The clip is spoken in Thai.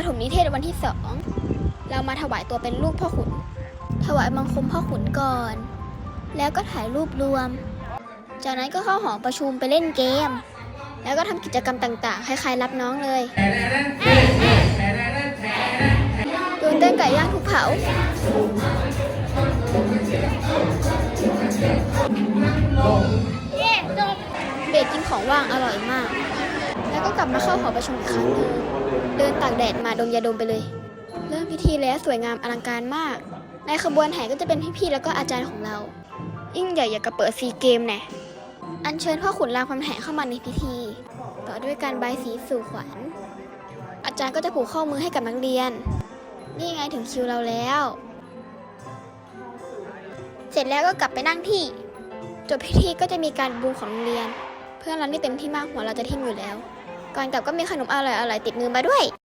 ประถมนิเทศวันที่สองเรามาถวายตัวเป็นลูกพ่อขุน ถวายบังคมพ่อขุนก่อน แล้วก็ถ่ายรูปรวม จากนั้นก็เข้าหอประชุมไปเล่นเกม แล้วก็ทำกิจกรรมต่างๆคล้ายๆรับน้องเลยโดนเต้นไก่ย่างถูกเผาเบรกกินของว่างอร่อยมาก แล้วก็กลับมาเข้าหอประชุมอีกครั้งหนึ่งเดินตากแดดมาดมยาดมไปเลย เริ่มพิธีแล้วสวยงามอลังการมาก ในขบวนแห่ก็จะเป็นพี่ๆแล้วก็อาจารย์ของเรา ยิ่งใหญ่อย่างกับเปิดซีเกมแน่อัญเชิญพ่อขุนรามคำแหงเข้ามาในพิธี ต่อด้วยการใบสีสู่ขวัญ อาจารย์ก็จะผูกข้อมือให้กับนักเรียน นี่ไงถึงคิวเราแล้ว เสร็จแล้วก็กลับไปนั่งที่ จบพิธีก็จะมีการบูของโรงเรียน เพื่อนเรานี่เต็มที่มากหัวเราจะทิ่มอยู่แล้ว ก่อนกลับก็มีขนมอร่อยๆติดมือมาด้วย